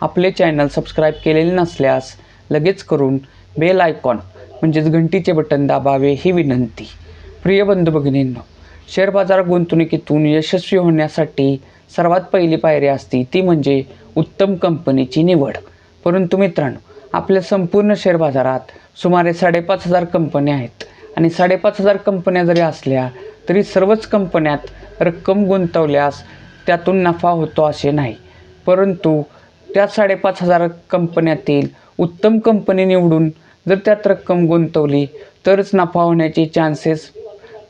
आपले channel subscribe केलेले नसल्यास लगेच करून बेल आयकॉन म्हणजेच घंटीचे बटन दाबावे ही विनंती. प्रिय बंधू भगिनींनो शेअर बाजार गुंतवणुकीतून यशस्वी होण्यासाठी सर्वात पहिली पायरी असती ती म्हणजे उत्तम कंपनीची निवड. परंतु मित्रांनो आपल्या संपूर्ण शेअर बाजारात सुमारे साडेपाच हजार कंपन्या आहेत आणि साडेपाच हजार कंपन्या जरी असल्या तरी सर्वच कंपन्यात रक्कम गुंतवल्यास त्यातून नफा होतो असे नाही. परंतु त्यात साडेपाच हजार कंपन्यातील उत्तम कंपनी निवडून जर त्यात रक्कम गुंतवली तरच नफा होण्याचे चान्सेस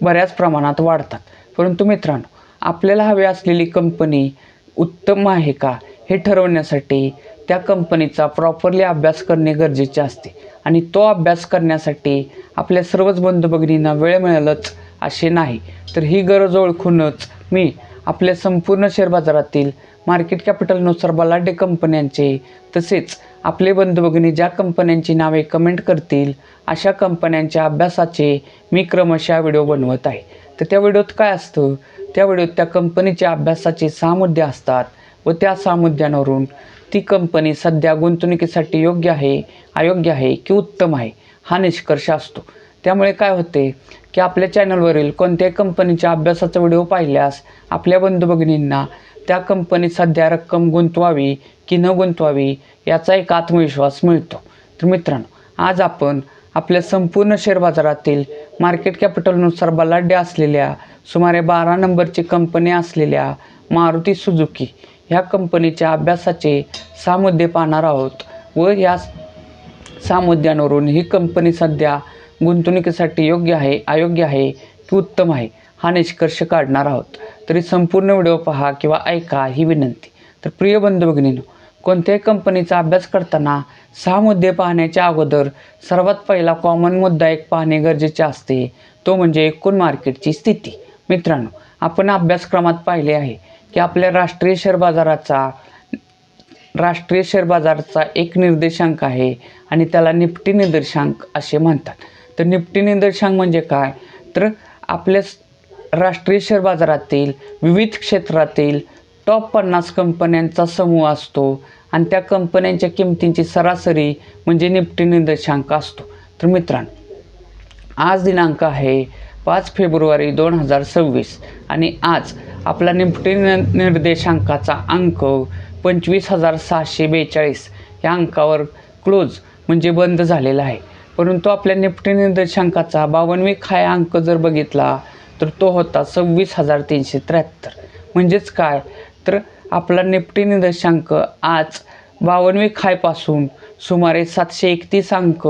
बऱ्याच प्रमाणात वाढतात. परंतु मित्रांनो आपल्याला हवी असलेली कंपनी उत्तम आहे का हे ठरवण्यासाठी त्या कंपनीचा प्रॉपरली अभ्यास करणे गरजेचे असते. आणि तो अभ्यास करण्यासाठी आपल्या सर्वच बंधू भगिनींना वेळ मिळेलच असे नाही. तर ही गरज ओळखूनच मी आपल्या संपूर्ण शेअर बाजारातील मार्केट कॅपिटलनुसार बलाढ्य कंपन्यांचे तसेच आपले बंधुभगिनी ज्या कंपन्यांची नावे कमेंट करतील अशा कंपन्यांच्या अभ्यासाचे मी क्रमशः व्हिडिओ बनवत आहे. तर त्या व्हिडिओत काय असतं? त्या व्हिडिओत त्या कंपनीच्या अभ्यासाचे सहा मुद्दे असतात व त्या सहा मुद्द्यांवरून ती कंपनी सध्या गुंतवणुकीसाठी योग्य आहे अयोग्य आहे की उत्तम आहे हा निष्कर्ष असतो. त्यामुळे काय होते की आपल्या चॅनलवरील कोणत्याही कंपनीच्या अभ्यासाचा व्हिडिओ पाहिल्यास आपल्या बंधू भगिनींना त्या कंपनीत सध्या रक्कम गुंतवावी की न गुंतवावी याचा एक आत्मविश्वास मिळतो. तर मित्रांनो आज आपण आपल्या संपूर्ण शेअर बाजारातील मार्केट कॅपिटलनुसार बलाढ्य असलेल्या सुमारे बारा नंबरची कंपनी असलेल्या मारुती सुजुकी ह्या कंपनीच्या अभ्यासाचे सहा मुद्दे पाहणार आहोत व या सहा मुद्द्यांवरून ही कंपनी सध्या गुंतवणुकीसाठी योग्य आहे अयोग्य आहे की उत्तम आहे? हा निष्कर्ष काढणार आहोत. तरी संपूर्ण व्हिडिओ पहा किंवा ऐका ही विनंती. तर प्रिय बंधू भगिनीनो कोणत्याही कंपनीचा अभ्यास करताना सहा मुद्दे पाहण्याच्या अगोदर सर्वात पहिला कॉमन मुद्दा एक पाहणे गरजेचे असते. तो म्हणजे एकूण मार्केटची स्थिती. मित्रांनो आपण अभ्यासक्रमात पाहिले आहे की आपल्या राष्ट्रीय शेअर बाजाराचा राष्ट्रीय शेअर बाजाराचा एक निर्देशांक आहे आणि त्याला निफ्टी निर्देशांक असे म्हणतात. तर निफ्टी निर्देशांक म्हणजे काय? तर आपल्या राष्ट्रीय शेअर बाजारातील विविध क्षेत्रातील टॉप पन्नास कंपन्यांचा समूह असतो. आणि त्या कंपन्यांच्या किमतींची सरासरी म्हणजे निफ्टी निर्देशांक असतो. तर मित्रांनो आज दिनांक आहे पाच फेब्रुवारी दोन हजार सव्वीस. आणि आज आपला निफ्टी नि- निर्देशांकाचा अंक पंचवीस हजार सहाशे बेचाळीस. या अंकावर क्लोज म्हणजे बंद झालेला आहे. परंतु आपल्या निफ्टी निर्देशांकाचा बावनवी खाया अंक जर बघितला तर तो होता सव्वीस हजार तीनशे त्र्याहत्तर. म्हणजेच काय? तर आपला निफ्टी निर्देशांक आज बावनवी खायपासून सुमारे सातशे एकतीस अंक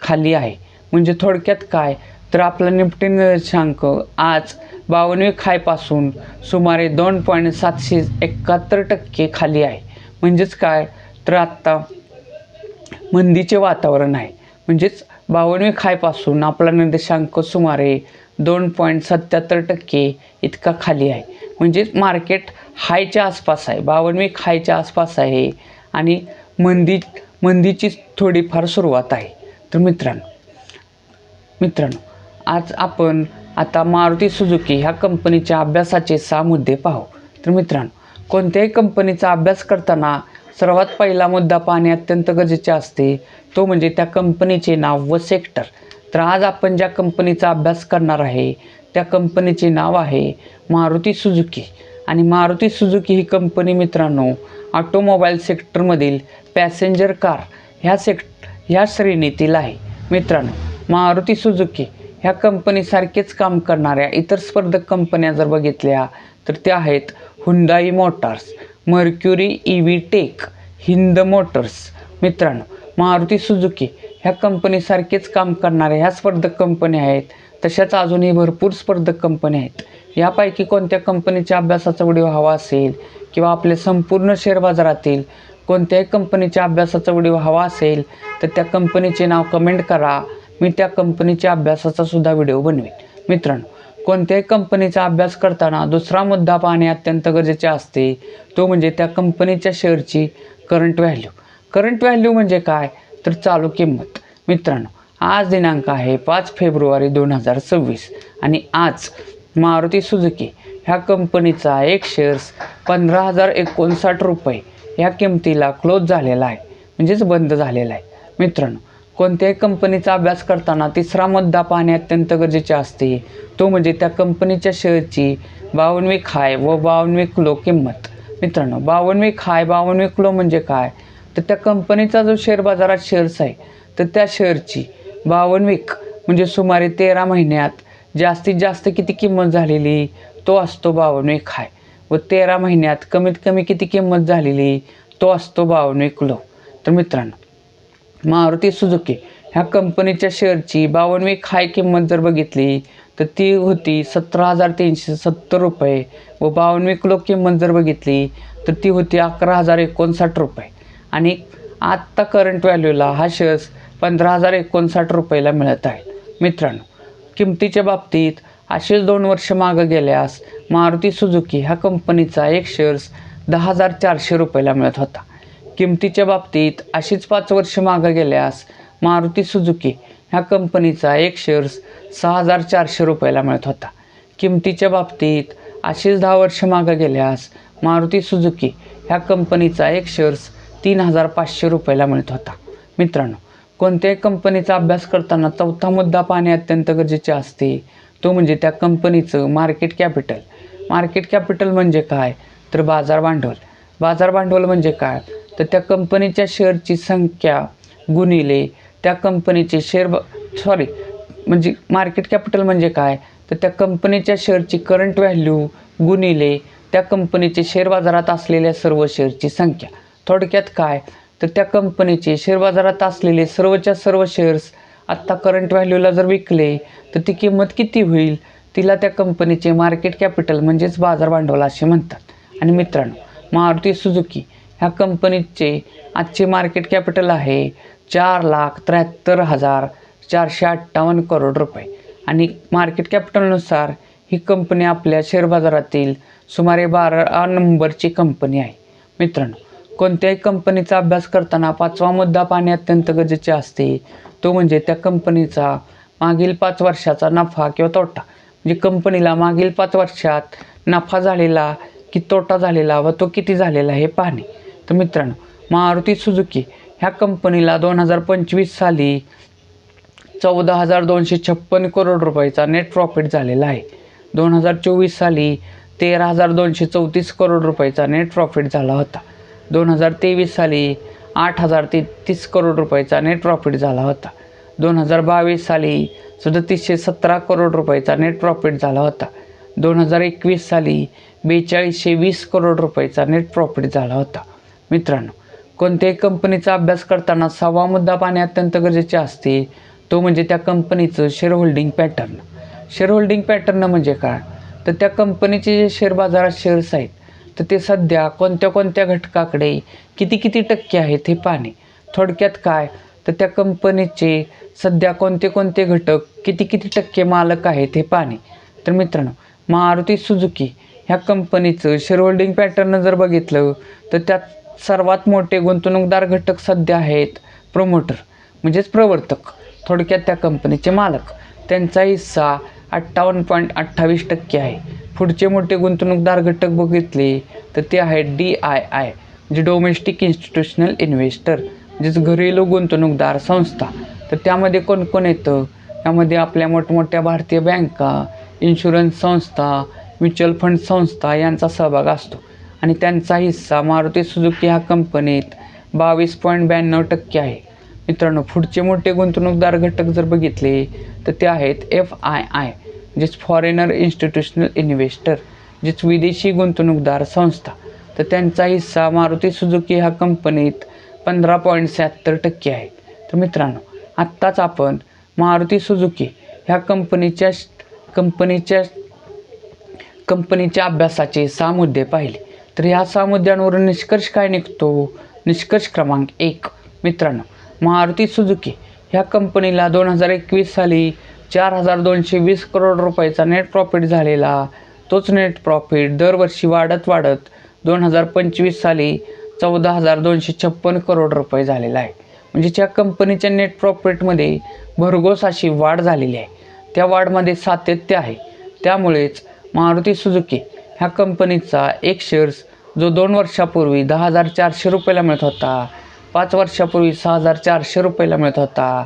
खाली आहे. म्हणजे थोडक्यात काय? तर आपला निफ्टी निर्देशांक आज बावनवी खायपासून सुमारे दोन पॉईंट सातशे एकाहत्तर टक्के खाली आहे. म्हणजेच काय? तर आत्ता मंदीचे वातावरण आहे. म्हणजेच बावनवी खायपासून आपला निर्देशांक सुमारे दोन पॉईंट सत्याहत्तर टक्के इतका खाली आहे. म्हणजेच मार्केट हायच्या आसपास आहे. बावनवीक खायच्या आसपास आहे. आणि मंदी मंदीची थोडीफार सुरुवात आहे. तर मित्रांनो मित्रांनो आज आपण आता मारुती सुझुकी ह्या कंपनीच्या अभ्यासाचे सहा मुद्दे पाहू. तर मित्रांनो कोणत्याही कंपनीचा अभ्यास करताना सर्वात पहिला मुद्दा पाहणे अत्यंत गरजेचे असते. तो म्हणजे त्या कंपनीचे नाव व सेक्टर तर आज आपण ज्या कंपनीचा अभ्यास करणार आहे त्या कंपनीचे नाव आहे मारुती सुजुकी आणि मारुती सुजुकी ही कंपनी मित्रांनो ऑटोमोबाईल सेक्टरमधील पॅसेंजर कार ह्या सेक्ट ह्या श्रेणीतील आहे. मित्रांनो मारुती सुजुकी ह्या कंपनीसारखेच काम करणाऱ्या इतर स्पर्धक कंपन्या जर बघितल्या तर त्या आहेत Hyundai motors Mercury E V tech Hind motors. मित्रांनो मारुती सुजुकी ह्या कंपनीसारखेच काम करणाऱ्या ह्या स्पर्धक कंपन्या आहेत तशाच अजूनही भरपूर स्पर्धक कंपन्या आहेत. यापैकी कोणत्या कंपनीच्या अभ्यासाचा व्हिडिओ हवा असेल किंवा आपले संपूर्ण शेअर बाजारातील कोणत्याही कंपनीच्या अभ्यासाचा व्हिडिओ हवा असेल तर त्या कंपनीचे नाव कमेंट करा. मी त्या कंपनीच्या अभ्यासाचा सुद्धा व्हिडिओ बनवेन. मित्रांनो कोणत्याही कंपनीचा अभ्यास करताना दुसरा मुद्दा पाहणे अत्यंत गरजेचे असते. तो म्हणजे त्या कंपनीच्या शेअरची करंट व्हॅल्यू करंट व्हॅल्यू म्हणजे काय? तर चालू किंमत. मित्रांनो आज दिनांक आहे पाच फेब्रुवारी दोन हजार सव्वीस आणि आज मारुती सुझुकी ह्या कंपनीचा एक शेअर्स पंधरा हजार एकोणसाठ रुपये ह्या किमतीला क्लोज झालेला आहे. म्हणजेच बंद झालेला आहे. मित्रांनो कोणत्याही कंपनीचा अभ्यास करताना तिसरा मुद्दा पाहणे अत्यंत गरजेचे असते. तो म्हणजे त्या कंपनीच्या शेअरची बावनवी खाय व बावनवी किलो किंमत. मित्रांनो बावनवी खाय बावनवी किलो म्हणजे काय? तर त्या कंपनीचा जो शेअर बाजारात शेअर्स आहे तर त्या शेअरची बावनवीक म्हणजे सुमारे तेरा महिन्यात जास्तीत जास्त किती किंमत झालेली तो असतो बावनवीक हाय. व तेरा महिन्यात कमीत कमी किती किंमत झालेली तो असतो बावनवी लो तर मित्रांनो मारुती सुझुकी ह्या कंपनीच्या शेअरची बावनवी हाय किंमत जर बघितली तर ती होती सतरा हजार तीनशे सत्तर रुपये. व बावनवी लो किंमत जर बघितली तर ती होती अकरा हजार एकोणसाठ रुपये. आणि आत्ता करंट व्हॅल्यूला हा शेअर्स पंधरा हजार एकोणसाठ रुपयाला मिळत आहे. मित्रांनो किमतीच्या बाबतीत असेच दोन वर्ष मागं गेल्यास मारुती सुझुकी ह्या कंपनीचा एक शेअर्स दहा हजार चारशे रुपयाला मिळत होता. किमतीच्या बाबतीत अशीच पाच वर्ष मागं गेल्यास मारुती सुझुकी ह्या कंपनीचा एक शेअर्स सहा हजार चारशे रुपयाला मिळत होता. किमतीच्या बाबतीत अशीच दहा वर्ष मागं गेल्यास मारुती सुझुकी ह्या कंपनीचा एक शेअर्स तीन हजार पाचशे रुपयाला मिळत होता. मित्रांनो कोणत्याही कंपनीचा अभ्यास करताना चौथा मुद्दा पाहणे अत्यंत गरजेचे असते. तो म्हणजे त्या कंपनीचं मार्केट कॅपिटल मार्केट कॅपिटल म्हणजे काय? तर बाजार भांडवल. बाजार भांडवल म्हणजे काय? तर त्या कंपनीच्या शेअरची संख्या गुणिले त्या कंपनीचे शेअर ब सॉरी म्हणजे मार्केट कॅपिटल म्हणजे काय? तर त्या कंपनीच्या शेअरची करंट व्हॅल्यू गुणिले त्या कंपनीचे शेअर बाजारात असलेल्या सर्व शेअरची संख्या. थोडक्यात काय? तर त्या कंपनीचे शेअर बाजारात असलेले सर्वच्या सर्व शेअर्स आत्ता करंट व्हॅल्यूला जर विकले तर ती किंमत किती होईल? तिला त्या कंपनीचे मार्केट कॅपिटल म्हणजेच बाजार भांडवल असे म्हणतात. आणि मित्रांनो मारुती सुझुकी ह्या कंपनीचे आजचे मार्केट कॅपिटल आहे चार लाख त्र्याहत्तर हजार चारशे अठ्ठावन्न करोड रुपये. आणि मार्केट कॅपिटलनुसार ही कंपनी आपल्या शेअर बाजारातील सुमारे बारा नंबरची कंपनी आहे. मित्रांनो कोणत्याही कंपनीचा अभ्यास करताना पाचवा मुद्दा पाहणे अत्यंत गरजेचे असते. तो म्हणजे त्या कंपनीचा मागील पाच वर्षाचा नफा किंवा तोटा. म्हणजे कंपनीला मागील पाच वर्षात नफा झालेला की तोटा झालेला व तो किती झालेला हे पाहणे. तर मित्रांनो मारुती सुझुकी ह्या कंपनीला दोन हजार पंचवीस साली चौदा हजार दोनशे छप्पन करोड रुपयाचा नेट प्रॉफिट झालेला आहे. दोन हजार चोवीस साली तेरा हजार दोनशे चौतीस करोड रुपयाचा नेट प्रॉफिट झाला होता. दोन हजार तेवीस साली आठ हजार तेहतीस करोड रुपयाचा नेट प्रॉफिट झाला होता. दोन हजार बावीस साली सदतीसशे सतरा करोड रुपयाचा नेट प्रॉफिट झाला होता. दोन हजार एकवीस साली बेचाळीसशे वीस करोड रुपयाचा नेट प्रॉफिट झाला होता. मित्रांनो कोणत्याही कंपनीचा अभ्यास करताना सहावा मुद्दा पाहणे अत्यंत गरजेचे असते. तो म्हणजे त्या कंपनीचं share holding pattern share holding pattern म्हणजे काय? तर त्या कंपनीचे जे शेअर बाजारात शेअर्स आहेत तर ते सध्या कोणत्या कोणत्या घटकाकडे किती किती टक्के आहेत हे पाहणे. थोडक्यात काय? तर त्या कंपनीचे सध्या कोणते कोणते घटक किती किती टक्के मालक आहेत हे पाहणे. तर मित्रांनो मारुती सुजुकी ह्या कंपनीचं शेअर होल्डिंग पॅटर्न जर बघितलं तर त्यात सर्वात मोठे गुंतवणूकदार घटक सध्या आहेत प्रमोटर म्हणजेच प्रवर्तक. थोडक्यात त्या कंपनीचे मालक. त्यांचा हिस्सा अठ्ठावन्न पॉईंट अठ्ठावीस टक्के आहे. पुढचे मोठे गुंतवणूकदार घटक बघितले तर ते आहेत डी आय आय म्हणजे डोमेस्टिक इन्स्टिट्यूशनल इन्व्हेस्टर म्हणजेच घरेलू गुंतवणूकदार संस्था. तर त्यामध्ये कोण कोण येतं? त्यामध्ये आपल्या मोठमोठ्या भारतीय बँका इन्शुरन्स संस्था म्युच्युअल फंड संस्था यांचा सहभाग असतो. आणि त्यांचा हिस्सा मारुती सुझुकी ह्या कंपनीत बावीस पॉईंट ब्याण्णव टक्के आहे. मित्रांनो पुढचे मोठे गुंतवणूकदार घटक जर बघितले तर ते आहेत एफ आय आय जेच फॉरेनर इन्स्टिट्यूशनल इन्व्हेस्टर जेच विदेशी गुंतवणूकदार संस्था तर त्यांचा हिस्सा मारुती सुजुकी ह्या कंपनीत पंधरा पॉईंट शहात्तर टक्के आहे तर मित्रांनो आत्ताच आपण मारुती सुजुकी ह्या कंपनीच्या कंपनीच्या कंपनीच्या अभ्यासाचे सहा मुद्दे पाहिले. तर ह्या सहा मुद्द्यांवरून निष्कर्ष काय निघतो? निष्कर्ष क्रमांक एक. मित्रांनो मारुती सुजुकी ह्या कंपनीला दोन हजार एकवीस साली चार हजार दोनशे वीस करोड रुपयाचा नेट प्रॉफिट झालेला. तोच नेट प्रॉफिट दरवर्षी वाढत वाढत दोन हजार पंचवीस साली चौदा हजार दोनशे छप्पन करोड रुपये झालेला आहे. म्हणजे ज्या कंपनीच्या नेट प्रॉफिटमध्ये भरघोस अशी वाढ झालेली आहे. त्या वाढमध्ये सातत्य आहे. त्यामुळेच मारुती सुजुकी ह्या कंपनीचा एक शेअर्स जो दोन वर्षापूर्वी दहा हजार चारशे रुपयाला मिळत होता पाच वर्षापूर्वी सहा हजार चारशे रुपयाला मिळत होता.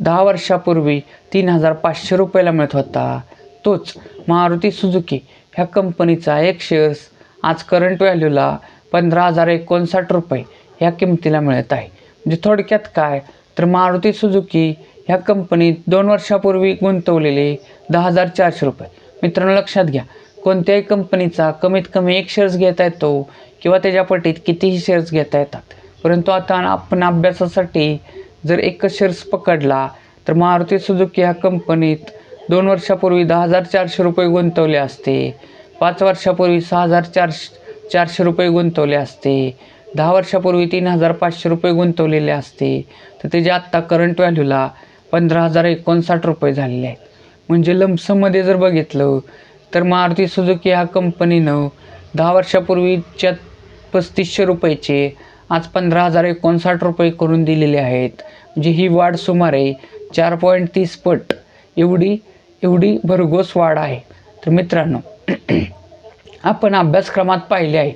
दहा वर्षापूर्वी तीन हजार पाचशे रुपयाला मिळत होता. तोच मारुती सुजुकी ह्या कंपनीचा एक शेअर्स आज करंट व्हॅल्यूला पंधरा हजार एकोणसाठ रुपये ह्या किमतीला मिळत आहे. म्हणजे थोडक्यात काय? तर मारुती सुजुकी ह्या कंपनीत दोन वर्षापूर्वी गुंतवलेले दहा हजार चारशे रुपये. मित्रांनो लक्षात घ्या. कोणत्याही कंपनीचा कमीत कमी एक शेअर्स घेता येतो किंवा त्याच्या पटीत कितीही शेअर्स घेता येतात. परंतु आता आपण अभ्यासासाठी जर एकच शेअर्स पकडला तर मारुती सुजुकी ह्या कंपनीत दोन वर्षापूर्वी दहा हजार चारशे रुपये गुंतवले असते. पाच वर्षापूर्वी सहा हजार चारशे चारशे रुपये गुंतवले असते. दहा वर्षापूर्वी तीन हजार पाचशे रुपये गुंतवलेले असते. तर त्याचे आत्ता करंट व्हॅल्यूला पंधरा हजार एकोणसाठ रुपये झालेले आहेत. म्हणजे लमसममध्ये जर बघितलं तर मारुती सुजुकी ह्या कंपनीनं दहा वर्षापूर्वीच्या पस्तीसशे रुपयाचे आज पंधरा हजार एकोणसाठ रुपये करून दिलेले आहेत. म्हणजे ही वाढ सुमारे चार पॉईंट तीस पट एवढी एवढी भरघोस वाढ आहे. तर मित्रांनो आपण अभ्यासक्रमात पाहिले आहे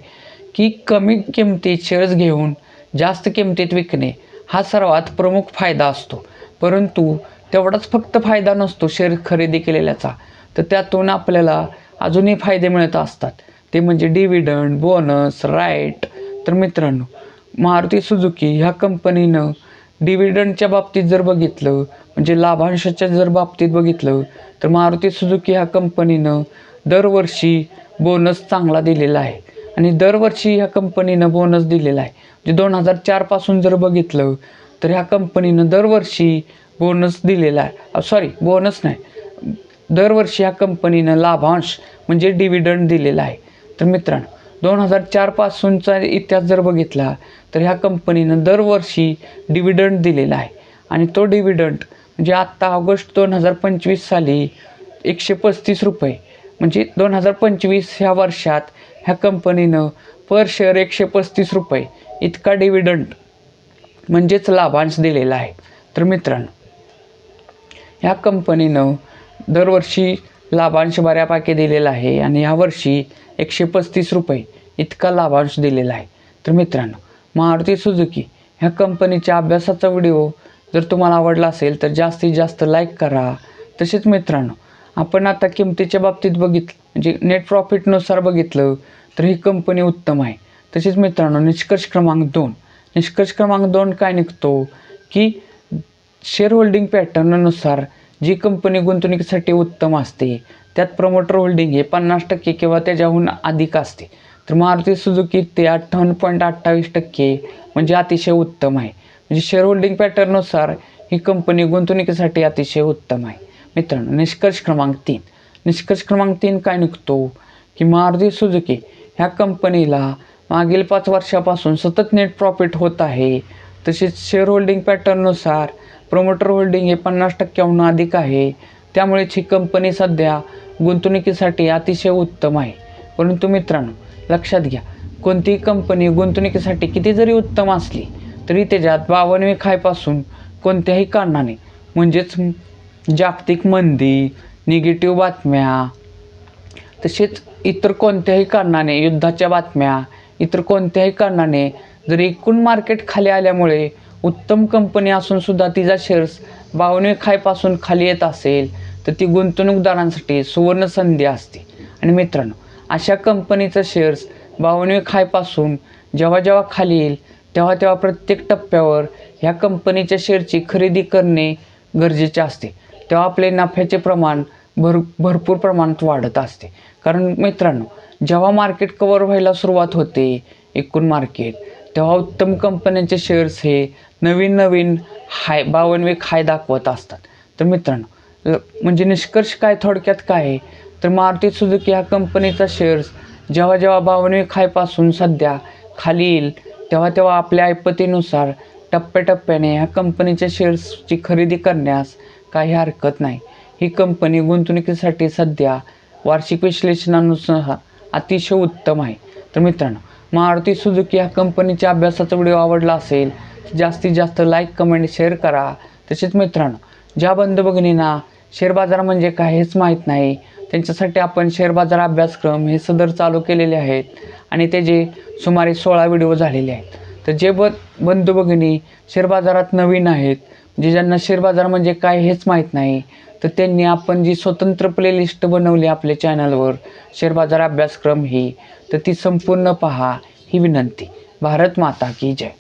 की कमी किमतीत शेअर्स घेऊन जास्त किमतीत विकणे हा सर्वात प्रमुख फायदा असतो. परंतु तेवढाच फक्त फायदा नसतो शेअर खरेदी केलेल्याचा. तर त्यातून आपल्याला अजूनही फायदे मिळत असतात. ते म्हणजे डिव्हिडंड बोनस राईट. तर मित्रांनो मारुती सुजुकी ह्या कंपनीनं डिव्हिडंडच्या बाबतीत जर बघितलं म्हणजे लाभांशाच्या जर बाबतीत बघितलं तर मारुती सुजुकी ह्या कंपनीनं दरवर्षी बोनस चांगला दिलेला आहे. आणि दरवर्षी ह्या कंपनीनं बोनस दिलेला आहे. म्हणजे दोन हजार चारपासून जर बघितलं तर ह्या कंपनीनं दरवर्षी बोनस दिलेला आहे. सॉरी बोनस नाही. दरवर्षी ह्या कंपनीनं लाभांश म्हणजे डिव्हिडंड दिलेला आहे. तर मित्रांनो दोन हजार चारपासूनचा इतिहास जर बघितला तर ह्या कंपनीनं दरवर्षी डिव्हिडंड दिलेला आहे. आणि तो डिव्हिडंड म्हणजे आत्ता ऑगस्ट दोन हजार पंचवीस साली एकशे पस्तीस रुपये. म्हणजे दोन हजार पंचवीस ह्या वर्षात ह्या कंपनीनं पर शेअर एकशे पस्तीस रुपये. इतका डिव्हिडंड म्हणजेच लाभांश दिलेला आहे. तर मित्रांनो ह्या कंपनीनं दरवर्षी लाभांश बऱ्यापैकी दिलेला आहे आणि यावर्षी एकशे पस्तीस रुपये इतका लाभांश दिलेला आहे. तर मित्रांनो मारुती सुझुकी ह्या कंपनीच्या अभ्यासाचा व्हिडिओ जर तुम्हाला आवडला असेल तर जास्तीत जास्त लाईक करा. तसेच मित्रांनो आपण आता किमतीच्या बाबतीत बघितलं म्हणजे नेट प्रॉफिटनुसार बघितलं तर ही कंपनी उत्तम आहे. तसेच मित्रांनो निष्कर्ष क्रमांक दोन. निष्कर्ष क्रमांक दोन काय निघतो? की शेअर होल्डिंग पॅटर्ननुसार जी कंपनी गुंतवणुकीसाठी उत्तम असते त्यात प्रमोटर होल्डिंग हे पन्नास टक्के किंवा त्याच्याहून अधिक असते. तर मारुती सुजुकी ते अठ्ठावन्न पॉईंट अठ्ठावीस टक्के म्हणजे अतिशय उत्तम आहे. म्हणजे शेअर होल्डिंग पॅटर्ननुसार ही कंपनी गुंतवणुकीसाठी अतिशय उत्तम आहे. मित्रांनो निष्कर्ष क्रमांक तीन. निष्कर्ष क्रमांक तीन काय निघतो? की मारुती सुजुकी ह्या कंपनीला मागील पाच वर्षापासून सतत नेट प्रॉफिट होत आहे. तसेच शेअर होल्डिंग पॅटर्ननुसार प्रमोटर होल्डिंग हे पन्नास टक्क्याहून अधिक आहे. त्यामुळेच ही कंपनी सध्या गुंतवणुकीसाठी अतिशय उत्तम आहे. परंतु मित्रांनो लक्षात घ्या कोणतीही कंपनी गुंतवणुकीसाठी किती जरी उत्तम असली तरी त्याच्यात बावनवे खायपासून कोणत्याही कारणाने म्हणजेच जागतिक मंदी निगेटिव्ह बातम्या तसेच इतर कोणत्याही कारणाने युद्धाच्या बातम्या इतर कोणत्याही कारणाने जर एकूण मार्केट खाली आल्यामुळे उत्तम कंपनी असून सुद्धा तिचा शेअर्स बावनवे खायपासून खाली येत असेल तर ती गुंतवणूकदारांसाठी सुवर्ण संधी असते. आणि मित्रांनो अशा कंपनीचं शेअर्स बावनवे खायपासून जेव्हा जेव्हा खाली येईल तेव्हा तेव्हा प्रत्येक टप्प्यावर ह्या कंपनीच्या शेअरची खरेदी करणे गरजेचे असते. तेव्हा आपले नफ्याचे प्रमाण भर भरपूर प्रमाणात वाढत असते. कारण मित्रांनो जेव्हा मार्केट कवर व्हायला सुरुवात होते एकूण मार्केट तेव्हा उत्तम कंपन्यांचे शेअर्स हे नवीन नवीन हाय बावनवे खाय दाखवत असतात. तर मित्रांनो म्हणजे निष्कर्ष काय थोडक्यात काय आहे? तर मारुती सुजुकी ह्या कंपनीचा शेअर्स जेव्हा जेव्हा बावनवे खायपासून सध्या खाली येईल तेव्हा तेव्हा आपल्या ऐपतीनुसार टप्प्याटप्प्याने ह्या कंपनीच्या शेअर्सची खरेदी करण्यास काही हरकत नाही. ही कंपनी गुंतवणुकीसाठी सध्या वार्षिक विश्लेषणानुसार अतिशय उत्तम आहे. तर मित्रांनो मारुती सुझुकी ह्या कंपनीच्या अभ्यासाचा व्हिडिओ आवडला असेल जास्तीत जास्त लाईक कमेंट शेअर करा. तसेच मित्रांनो ज्या बंधू भगिनींना शेअर बाजार म्हणजे काय हेच माहीत नाही त्यांच्यासाठी आपण शेअर बाजार अभ्यासक्रम हे सदर चालू केलेले आहेत आणि त्याचे सुमारे सोळा व्हिडिओ झालेले आहेत. तर जे ब बंधू भगिनी शेअर बाजारात नवीन आहेत म्हणजे ज्यांना शेअर बाजार म्हणजे काय हेच माहीत नाही तर त्यांनी आपण जी स्वतंत्र प्लेलिस्ट बनवली आपल्या चॅनलवर शेअर बाजार अभ्यासक्रम ही तर ती संपूर्ण पहा ही विनंती. भारत माता की जय.